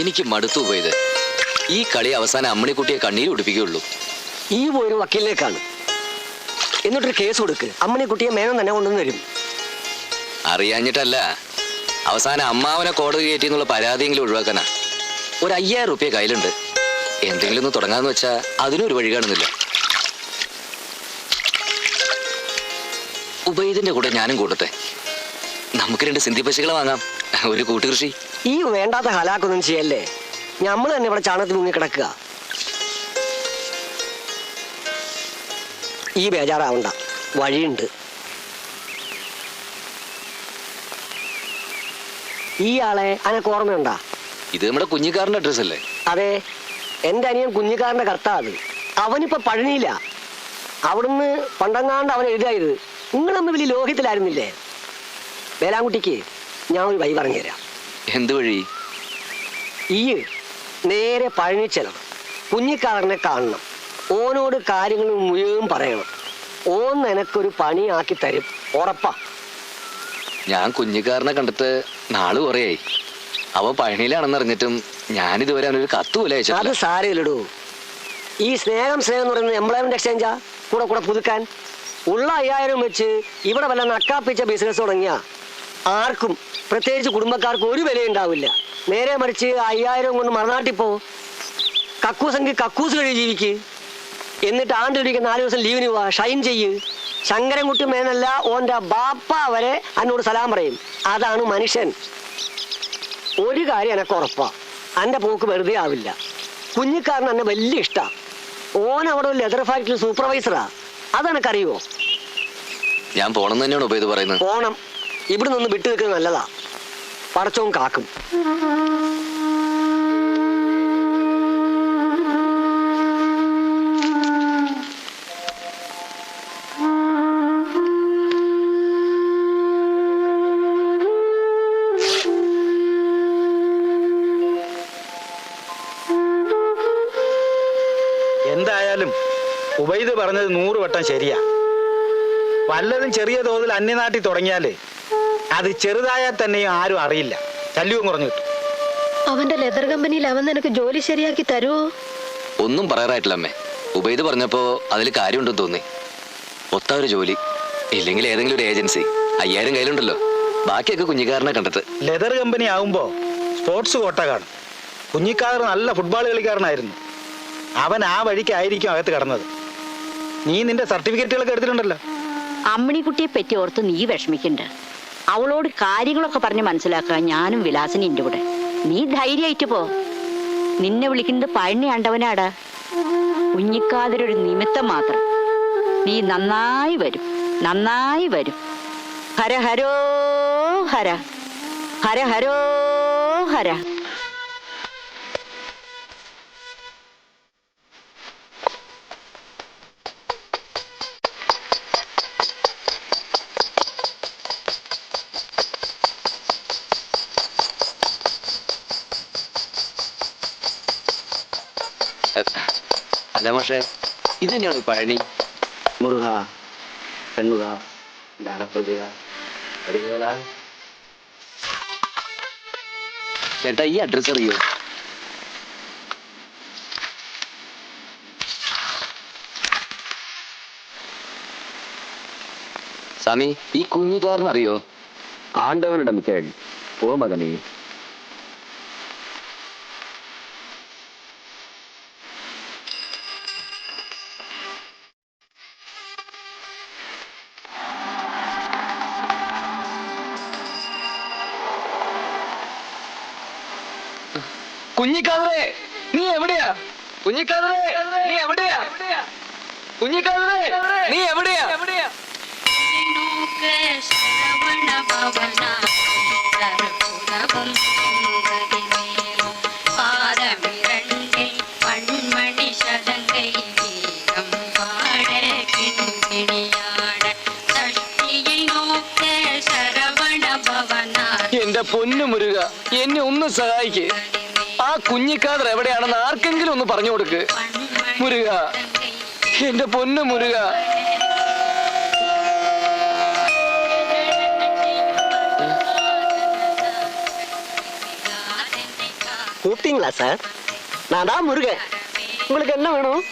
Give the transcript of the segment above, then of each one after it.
എനിക്ക് മടുത്തു പോയത്. ഈ കളി അവസാനം അമ്മണിക്കുട്ടിയെ കണ്ണീര് ഉടുപ്പിക്കുകയുള്ളൂ. ഈ പോയൊരു വക്കീലിലേക്കാണ്. എന്നിട്ടൊരു കേസ് കൊടുക്ക്. അമ്മണി കുട്ടിയെ മേനം തന്നെ കൊണ്ടുവന്ന് തരും. അറിയാഞ്ഞിട്ടല്ല. അവസാനം അമ്മാവനെ കോടതി കയറ്റി എന്നുള്ള പരാതിയെങ്കിലും ഒഴിവാക്കാനാ. ഒരു അയ്യായിരം റുപ്യ കയ്യിലുണ്ട്. എന്തെങ്കിലും ഒന്ന് തുടങ്ങാന്ന് വെച്ചാ ഒരു വഴി കാണുന്നില്ല. ഉബൈദിന്റെ കൂടെ ഞാനും കൂട്ടത്തെ നമുക്ക് രണ്ട് സിന്ധി പശുക്കളെ വാങ്ങാം. ഒരു കൂട്ടുകൃഷി. ഈ വേണ്ടാത്ത ഹലാക്കൊന്നും ചെയ്യല്ലേ? നമ്മൾ തന്നെ ഇവിടെ ചാണകത്തിൽ മുങ്ങി കിടക്കുക. ഈ ബേജാറാവണ്ട. വഴിയുണ്ട്. ഈ ആളെ അനക്ക് ഓർമ്മയുണ്ടാ? ഇത് നമ്മുടെ കുഞ്ഞിക്കാരന്റെ അഡ്രസ് അല്ലേ? അതെ. എന്റെ അനിയൻ കുഞ്ഞിക്കാരന്റെ കർത്താ അത് അവനിപ്പോ പഴനിയില്ല അവിടുന്ന് പണ്ടങ്ങാണ്ട് അവൻ എഴുതായത്. നിങ്ങൾ തമ്മിൽ വലിയ ലോഹ്യത്തിലായിരുന്നില്ലേ വേലാൻകുട്ടിക്ക് ഞാൻ ഒരു വഴി പറഞ്ഞുതരാം. എന്ത് വഴി ഈ നേരെ പഴനി ചെല്ലണം. കുഞ്ഞിക്കാരനെ കാണണം. ഓനോട് കാര്യങ്ങൾ മുഴുവൻ പറയണം. ഓൻ നിനക്കൊരു പണിയാക്കി തരും. ഉറപ്പാ. ഞാൻ കുഞ്ഞിക്കാരനെ കണ്ടിട്ട് നാൾ കുറയായി. അവ പഴനിയിലാണെന്ന് അറിഞ്ഞിട്ടും ഞാനിതുവരെ അവനൊരു കത്ത് പോലും അത് അയച്ചിട്ടില്ല സാരമില്ലടൂ. ഈ സ്നേഹം സ്നേഹം എന്ന് പറയുന്നത് എംപ്ലോയ്മെന്റ് എക്സ്ചേഞ്ചാ? കൂടെ കൂടെ പുതുക്കാൻ? ഉള്ള അയ്യായിരം വെച്ച് ഇവിടെ വല്ല നക്കാപ്പിച്ച ബിസിനസ് തുടങ്ങിയ? ആർക്കും പ്രത്യേകിച്ച് കുടുംബക്കാർക്ക് ഒരു വില ഉണ്ടാവില്ല നേരെ മറിച്ച് അയ്യായിരം കൊണ്ട് മറുനാട്ടിൽ പോ കക്കൂസെങ്കിൽ കക്കൂസ് കഴി ജീവിക്ക്. എന്നിട്ട് ആണ്ടിലൊരിക്കൽ നാല് ദിവസം ലീവിന് പോവാ. ഷൈൻ ചെയ്യ്. ശങ്കരൻകുട്ടി മേനല്ല ഓന്റെ ബാപ്പ വരെ എന്നോട് സലാം പറയും. അതാണ് മനുഷ്യൻ. ഒരു കാര്യം എനക്ക് ഉറപ്പാണ് എന്റെ പോക്ക് വെറുതെ ആവില്ല. കുഞ്ഞിക്കാരൻ എന്നെ വലിയ ഇഷ്ടമാണ് ഓൻ അവിടെ ഒരു ലെതർ ഫാക്ടറി സൂപ്പർവൈസറാ അതെനക്കറിയുമോ ഞാൻ പോണം തന്നെയാണ് ഉപയോഗ പറയുന്നത്? പോണം. ഇവിടെ നിന്ന് വിട്ടു നിൽക്കുന്നത് നല്ലതാ. പടച്ചവും കാക്കും. എന്തായാലും ഉബൈദ് പറഞ്ഞത് നൂറ് വട്ടം ശരിയാ. വല്ലതും ചെറിയ തോതിൽ അന്യനാട്ടിൽ തുടങ്ങിയാൽ അത് ചെറുതായാൽ തന്നെയും ആരും അറിയില്ല. ശല്യവും കുറഞ്ഞു കിട്ടും. അവന്റെ ലെതർ കമ്പനിയിൽ അവൻ നിനക്ക് ജോലി ശരിയാക്കി തരുമോ ഒന്നും പറയാറായിട്ടില്ല അമ്മേ. ഉബൈദ് പറഞ്ഞപ്പോ അതിൽ കാര്യമുണ്ടെന്ന് തോന്നി. ഒത്ത ഒരു ജോലി. ഇല്ലെങ്കിൽ ഏതെങ്കിലും ഒരു ഏജൻസി. അയ്യായിരം കയ്യിലുണ്ടല്ലോ. ബാക്കിയൊക്കെ കുഞ്ഞിക്കാരനെ കണ്ടത്. ലെതർ കമ്പനി ആവുമ്പോ സ്പോർട്സ് കോട്ട കാണും. കുഞ്ഞിക്കാരൻ നല്ല ഫുട്ബോൾ കളിക്കാരനായിരുന്നു. അവൻ ആ വഴിക്കായിരിക്കും അകത്ത് കടന്നത്. നീ നിന്റെ സർട്ടിഫിക്കറ്റുകളൊക്കെ എടുത്തിട്ടുണ്ടല്ലോ. അമ്മിണിക്കുട്ടിയെ പറ്റി ഓർത്ത് നീ വിഷമിക്കണ്ട. അവളോട് കാര്യങ്ങളൊക്കെ പറഞ്ഞ് മനസ്സിലാക്കുക ഞാനും വിലാസിനി എന്റെ കൂടെ. നീ ധൈര്യമായിട്ട് പോ. നിന്നെ വിളിക്കുന്നത് പഴനി ആണ്ടവനാടാ. കുഞ്ഞിക്കാതിരൊരു നിമിത്തം മാത്രം. നീ നന്നായി വരും. നന്നായി വരും. ഹര ഹരോ ഹര. ഹര ഹരോ ഹര. അല്ല പക്ഷേ ഇത് തന്നെയാണ് പഴനി. മുറുക പെണ്ണുക ദാനപ്രതിക ചേട്ടാ ഈ അഡ്രസ് അറിയോ? സ്വാമി ഈ കുഞ്ഞുകാരൻ അറിയോ ആണ്ടവനുടെ മിക്കേൾ പോ മകനേ. കുഞ്ഞിക്കാതറേ നീ എവിടെയാ? കുഞ്ഞിക്കാതറേ നീ എവിടെയാ? കുഞ്ഞിക്കാതറേ നീ എവിടെയാ? എന്റെ പൊന്നു മുരുക എന്നെ ഒന്ന് സഹായിക്ക്. ആ കുഞ്ഞിക്കാതർ എവിടെയാണെന്ന് ആർക്കെങ്കിലും ഒന്ന് പറഞ്ഞു കൊടുക്ക് മുരുക എന്റെ പൊന്നു മുരുക கூப்பிட்டீங்களா சார் நான் தான் முருகன் உங்களுக்கு என்ன வேணும்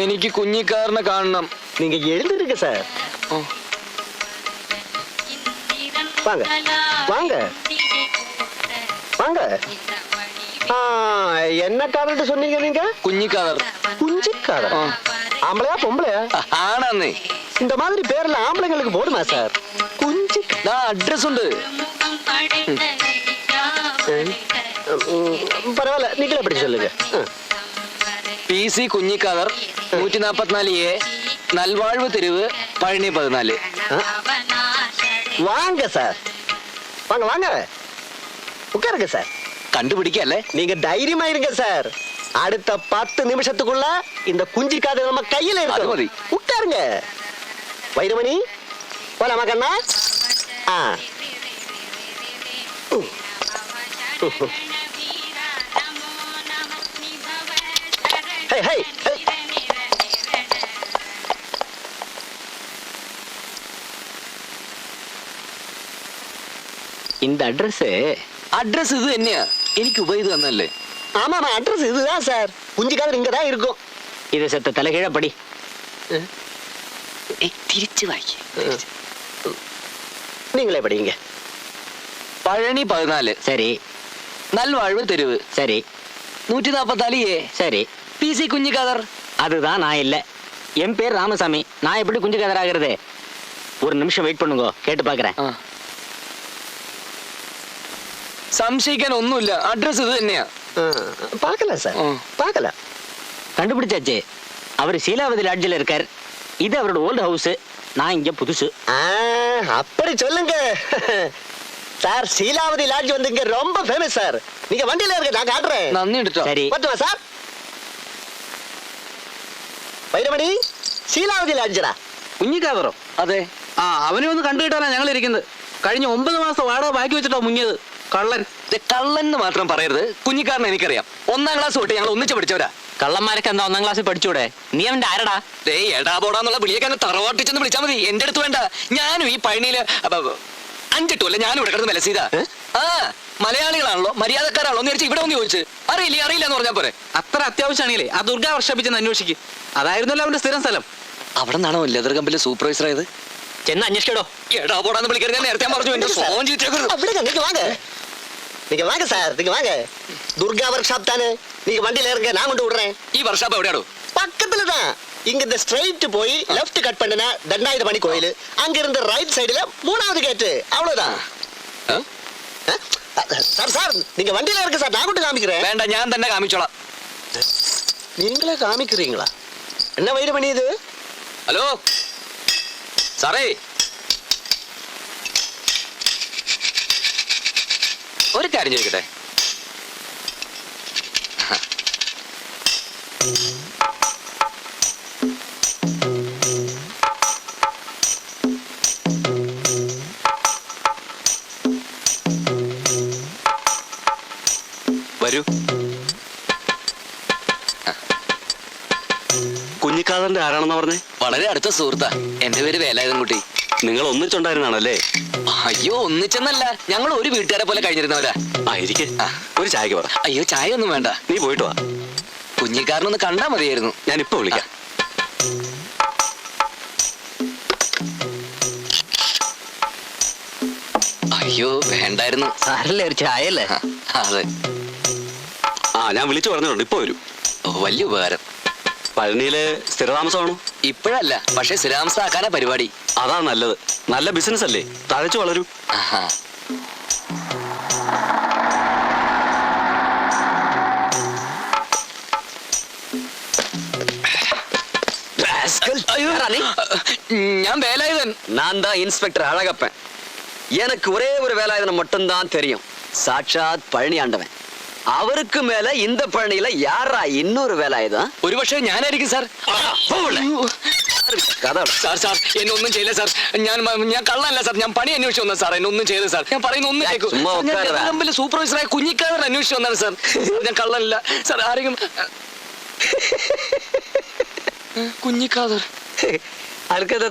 എനിക്ക് കുഞ്ഞിക്കാരനെ കാണണം நீங்க எழுந்துருங்க சார் வாங்க வாங்க வாங்க ஆ, என்ன காதல்ட்டு சொன்னீங்க நீங்க കുഞ്ഞിക്കാതർ குஞ்சு காதல் ஆம்பளையா பொம்பளையா ആണെന്നേ இந்த மாதிரி பேர்ல ஆம்பளைங்களுக்கு போடுமா சார் குஞ்சு ദാ അഡ്രസ് ഉണ്ട് ம், பரவாயில்ல நீங்களே எப்படி சொல்லுங்க ஆ. പി സി കുഞ്ഞിക്കാതർ നൂറ്റി നാപ്പത്തിനാല് എ നൽവാഴ്വ് തെരുവ് പഴനി പതിനാല് வாங்க சார் வாங்க வாங்க உட்காருங்க சார் കണ്ടുപിടിക്കല്ലേ நீங்க தைரியமா இருங்க சார் அடுத்த பத்து நிமிஷத்துக்குள்ள இந்த குஞ்சு காது நம்ம கையில அது இருக்கு மதி. உட்காருங்க வைரமணி போலாமா கண்ணா ஆ ஹே ஹே ஹே இந்த അഡ്രസ് അഡ്രസ് ഇത് തന്നെയാ എനിക്ക് ഉപയോഗിച്ച് തന്നല്ലേ ஆமாமா அட்ரஸ் இதுதான் சார் குஞ்சு காது இங்க தான் இருக்கும் ഇത് സെത്ത തലകീഴപ്പടി തിരിച്ചു വായിക്കേ நீங்களே படிங்க പഴനി പതിനാല് சரி നൽവാഴ്വ് തെരുവ് சரி നൂറ്റി നാപ്പത്തിനാല് എ சரி പി സി കുഞ്ഞിക്കാതർ அதுதான் நான் இல்ல என் பேர் ராமசாமி நான் எப்படி குஞ்சு கதராகிறது ஒரு நிமிஷம் வெயிட் பண்ணுங்க கேட்டு பாக்குறேன் ആ. സംശയിക്കാൻ ഒന്നുമില്ല അഡ്രസ് ഇത് തന്നെയാ ஆ, பார்க்கலாம் சார் ஆ. பார்க்கலாம் கண்டுபிடிச்சாச்சு அவர் சீலாவதி லாட்ஜில் இருக்கார் இது அவரோட ஓல்டு ஹவுஸ் நான் இங்க புதுசு ஆ, அப்படி சொல்லுங்க சார் சீலாவதி லாட்ஜ் வந்து இங்க ரொம்ப ஃபேமஸ் சார் நீங்க வண்டியில இருக்க நான் காட்டுறேன் നന്ദി കേട്ടോ சரி பத்துவா சார் വൈരമണി ശീലാവതി ലാഡ്ജടാ കുഞ്ഞിക്കാതറോ അതെ ആ അവനെ ഒന്ന് കണ്ടു കിട്ടാനാ ഞങ്ങൾ ഇരിക്കുന്നത് കഴിഞ്ഞ ഒമ്പത് മാസം വാടക ബാക്കി വെച്ചിട്ടോ മുങ്ങിയത് കള്ളൻ. കള്ളൻ എന്ന് മാത്രം പറയരുത്. കുഞ്ഞിക്കാരനെ എനിക്കറിയാം. ഒന്നാം ക്ലാസ് തൊട്ട് ഞങ്ങൾ ഒന്നിച്ച് പഠിച്ചവരാ. കള്ളന്മാരൊക്കെ എന്താ ഒന്നാം ക്ലാസ്സിൽ പഠിച്ചൂടെ? നീ അവന്റെ ആരടാ? ദേ എടാ പോടാന്നുള്ള വിളിയൊക്കെ അങ്ങ് തറവാട്ടിച്ചെന്ന് വിളിച്ചാൽ മതി. എന്റെ അടുത്ത് വേണ്ട. ഞാനും ഈ പഴനിയിൽ അഞ്ചിട്ടു അല്ലെ ഞാനും ഇവിടെ കിടന്ന് വിലസീത ആ മലയാളികളാണല്ലോ. മര്യാദക്കാരാണല്ലോ എന്ന് വിചാരിച്ച് ഇവിടെ ഒന്ന് ചോദിച്ചു. അറിയില്ല അറിയില്ല എന്ന് പറഞ്ഞാൽ പോരെ. അത്ര അത്യാവശ്യമാണെങ്കിലേ ആ ദുർഗ വർഷപ്പിച്ചെന്ന് അന്വേഷിക്കും. അതായിരുന്നല്ലോ അവന്റെ സ്ഥിരം സ്ഥലം. അവിടെ നിന്നാണോ ലെതർ കമ്പനിലെ സൂപ്പർവൈസർ ആയത്? ചെന്ന് അന്വേഷിക്കടോ. എടാ പോടാന്ന് വിളിക്കരുത്. ഞാൻ നേരത്തെ പറഞ്ഞു എന്റെ സ്വഭാവം ചീത്തയാക്കരുത്. நீங்க வாங்க சார் நீங்க வாங்க. துர்கா ஒர்க் ஷாப் தானே. நீங்க வண்டியில இருங்க நான் கொண்டு விடுறேன். ஈ ஒர்க் ஷாப் எவ்வளோ பக்கத்துல தான். இங்க இந்த ஸ்ட்ரைட் போய் லெஃப்ட் கட் பண்ணுனா தண்டாயுதமணி கோயில். அங்க இருந்து ரைட் சைடுல மூணாவது கேட்டு அவ்வளவுதான். சார் சார் நீங்க வண்டியில இருக்க சார் நான் கொண்டு காமிக்கிறேன். வேண்டாம் ஞான் தண்டை காமிச்சோலாம். நீங்களே காமிக்கிறீங்களா? என்ன வயிறு பண்ணி இது? ஹலோ? சாரே ഒരു കാര്യം ചോദിക്കട്ടെ? വരൂ. കുഞ്ഞിക്കാതന്റെ ആരാണെന്ന് പറഞ്ഞേ? വളരെ അടുത്ത സുഹൃത്താ. എന്റെ പേര് വേലായുധൻ കുട്ടി നിങ്ങൾ ഒന്നിച്ചുണ്ടായിരുന്നാണല്ലേ? അയ്യോ ഒന്നിച്ചെന്നല്ല. ഞങ്ങൾ ഒരു വീട്ടുകാരെ പോലെ കഴിഞ്ഞിരുന്നവരാ. ആ ഇരിക്കെ. ഒരു ചായക്ക് പറ. അയ്യോ ചായ ഒന്നും വേണ്ട. നീ പോയിട്ട് വാ. കുഞ്ഞിക്കാരനൊന്ന് കണ്ടാ മതിയായിരുന്നു. ഞാൻ ഇപ്പൊ വിളിക്കാം അയ്യോ വേണ്ടായിരുന്നു. സാരല്ലേ ഒരു ചായ അല്ലേ അതെ. ആ ഞാൻ വിളിച്ചു പറഞ്ഞിട്ടുണ്ട്. ഇപ്പൊ വരും. ഓ, വലിയ ഉപകാരം. പഴനിയിലെ സ്ഥിരതാമസമാണോ ഇപ്പോഴല്ല പക്ഷെ സ്ഥിരാംസാക്കാനാ പരിപാടി അതാ നല്ലത് നല്ല ബിസിനസ് അല്ലേ തഴച്ചു വളരൂ ആഹാ. അയ്യോ, ഞാൻ വേലായുധൻ நான் தான் இன்ஸ்பெக்டர் அழகப்பன் எனக்கு ஒரே ஒரு வேலாயுதனை மட்டும்தான் தெரியும் சாட்சாத் பழனி ஆண்டவன் അവർക്ക് മേലെ ഇന്ത പണിയില യാറാ ഇന്നൊരു വേല ഇത് ഒരുപക്ഷെ ഞാനായിരിക്കും കഥ ഞാൻ ഞാൻ കള്ളല്ല ഞാൻ പണി ഞാൻ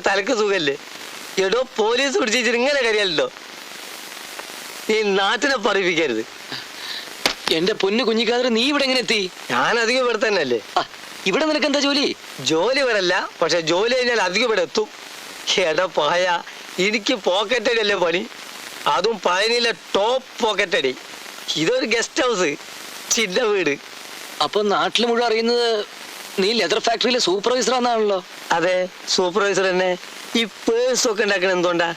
തലക്ക് സുഖല്ലേ? എടോ പോലീസ് പിടിച്ചിട്ട് ഇങ്ങനെ കരിയല്ലോ നീ നാട്ടിനെ പറയിപ്പിക്കരുത്. എന്റെ പൊന്നു കുഞ്ഞിക്കാതെ നീ ഇവിടെ എങ്ങനെ എത്തി? ഞാൻ അധികം ഇവിടെ തന്നെ അല്ലേ ആ, ഇവിടെ നിനക്ക് എന്താ ജോലി ജോലി വരല്ല പക്ഷെ ജോലി കഴിഞ്ഞാൽ അധികം ഇവിടെ എത്തും. എടാ പായ എനിക്ക് പോക്കറ്റ് അടി അല്ലേ പണി? അതും പഴനിയിലെ ടോപ്പ് പോക്കറ്റ് അടി. ഇതൊരു ഗസ്റ്റ് ഹൗസ് ചിന്ന വീട്. അപ്പൊ നാട്ടിൽ മുഴുവൻ അറിയുന്നത് നീ ലെതർ ഫാക്ടറിയിലെ സൂപ്പർവൈസർ ആണെന്നാണല്ലോ? അതെ സൂപ്പർവൈസർ തന്നെ ഈ പേഴ്സ് ഒക്കെ ഉണ്ടാക്കണ എന്തുകൊണ്ടാ?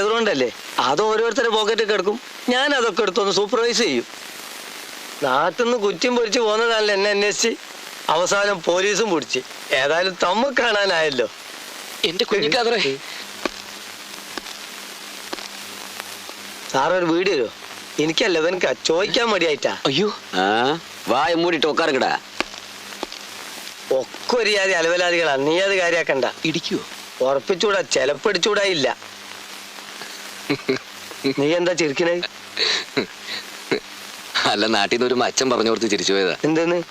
അതുകൊണ്ടല്ലേ അത് ഓരോരുത്തരുടെ പോക്കറ്റൊക്കെ കിടക്കും ഞാൻ അതൊക്കെ എടുത്തൊന്ന് സൂപ്പർവൈസ് ചെയ്യും. നാട്ടിൽ നിന്ന് കുറ്റം പൊരിച്ച് പോകുന്നതല്ല എന്നെ അന്വേഷിച്ച്. അവസാനം പോലീസും പിടിച്ച്. ഏതായാലും തമ്മ കാണാനായല്ലോ. എന്റെ കുഞ്ഞിക്കാതറേ സാറൊരു വീട് തരുമോ എനിക്കല്ല ഇവനക്കാ ചോദിക്കാൻ മടിയായിട്ടാ. അയ്യോ. ആ വായ മൂടിട്ട് ഉക്കാറുകടാ ഒക്കെ ഒരു ജാതി അലവലാദികളാ നീ അത് കാര്യാക്കണ്ട. ഇടിക്കുവോ? ഉറപ്പിച്ചൂടാ ചെലപ്പടിച്ചൂടാ ഇല്ല. നീ എന്താ ചിരിക്കണേ? അല്ല നാട്ടിൽ നിന്ന് ഒരു മച്ചം പറഞ്ഞു കൊടുത്ത് തിരിച്ചു പോയതാ. എന്തെന്ന്?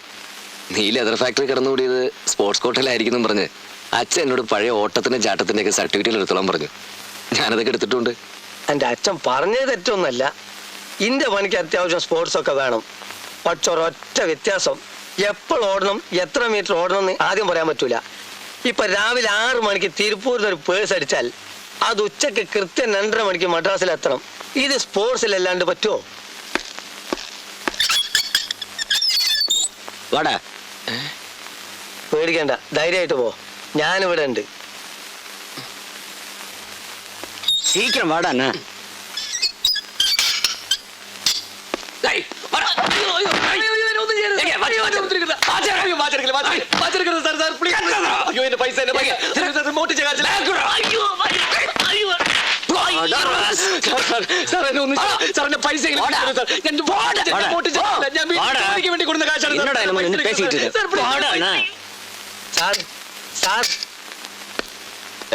നീ ലെതർ ഫാക്ടറി കിടന്നുകൂടിയത് സ്പോർട്സ് കോട്ടയിലായിരിക്കും പറഞ്ഞ്. അച്ഛൻ എന്നോട് പഴയ ഓട്ടത്തിന്റെ ചാട്ടത്തിന്റെ ഒക്കെ സർട്ടിഫിക്കറ്റ് എടുത്തോളാൻ പറഞ്ഞു. ഞാനതൊക്കെ എടുത്തിട്ടുണ്ട്. എന്റെ അച്ഛൻ പറഞ്ഞത് തെറ്റൊന്നല്ല. ഇന്റെ പണിക്ക് അത്യാവശ്യം സ്പോർട്സ് ഒക്കെ വേണം. പക്ഷെ ഒരൊറ്റ വ്യത്യാസം. എപ്പോൾ ഓടണം എത്ര മീറ്റർ ഓടണം എന്ന് ആദ്യം പറയാൻ പറ്റൂല. ഇപ്പൊ രാവിലെ ആറ് മണിക്ക് തിരുപ്പൂരിൽ ഒരു പേഴ്സ് അടിച്ചാൽ അത് ഉച്ചയ്ക്ക് കൃത്യം രണ്ടര മണിക്ക് മദ്രാസിൽ എത്തണം ഇത് സ്പോർട്സിലല്ലാണ്ട് പറ്റുമോ വാടാ. പേടിക്കണ്ട. ധൈര്യമായിട്ട് പോ. ഞാനിവിടെ ഉണ്ട്. സീക്രം വാടാ എന്നാ പൈസ സാർ, സാർ, സാർ, എന്നെ ഒന്നും ചെയ്യരുത്. സാർ, എന്റെ പൈസ എങ്കിലും വാടാ. തരൂ, സാർ. ഞാൻ മോട്ടിച്ച- വാടാ. മോട്ടിച്ച കാശില്ല. ഞാൻ വീട്ടിൽ വാടാ. ജോലിക്ക് വേണ്ടി കൊടുക്കുന്ന കാശാണ് സാർ. என்னடா நம்ம நின்னு பேசிட்டு இருக்க? സാർ, please, வாடா, அண்ணா. സാർ സാർ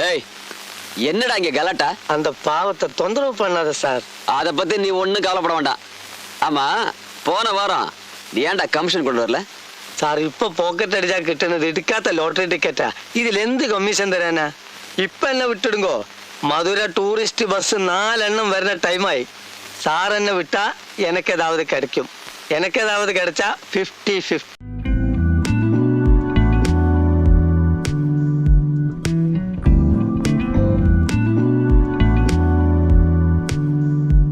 ஏய் என்னடா இங்க கலாட்டா அந்த பாவத்தை தொந்தரவு பண்ணாத சார் அத பத்தி நீ ஒண்ணும் கவலைப்பட வேண்டாம் ஆமா போன வாரம் நீ ஏன்டா கமிஷன் கொண்டு வரல സാർ ഇപ്പൊ പോക്കറ്റ് അടിച്ചാൽ കിട്ടുന്നത് എടുക്കാത്ത ലോട്ടറി ടിക്കറ്റാ ഇതിൽ എന്ത് കമ്മീഷൻ തരാനാ ഇപ്പൊ എന്നെ വിട്ടിടുങ്കോ മധുര ടൂറിസ്റ്റ് ബസ് നാലെണ്ണം വരുന്ന ടൈമായി സാർ എന്നെ വിട്ടാ എനക്കേതാവത് കിടക്കും. എനക്കേതാവത് കിടച്ചാ ഫിഫ്റ്റി ഫിഫ്റ്റി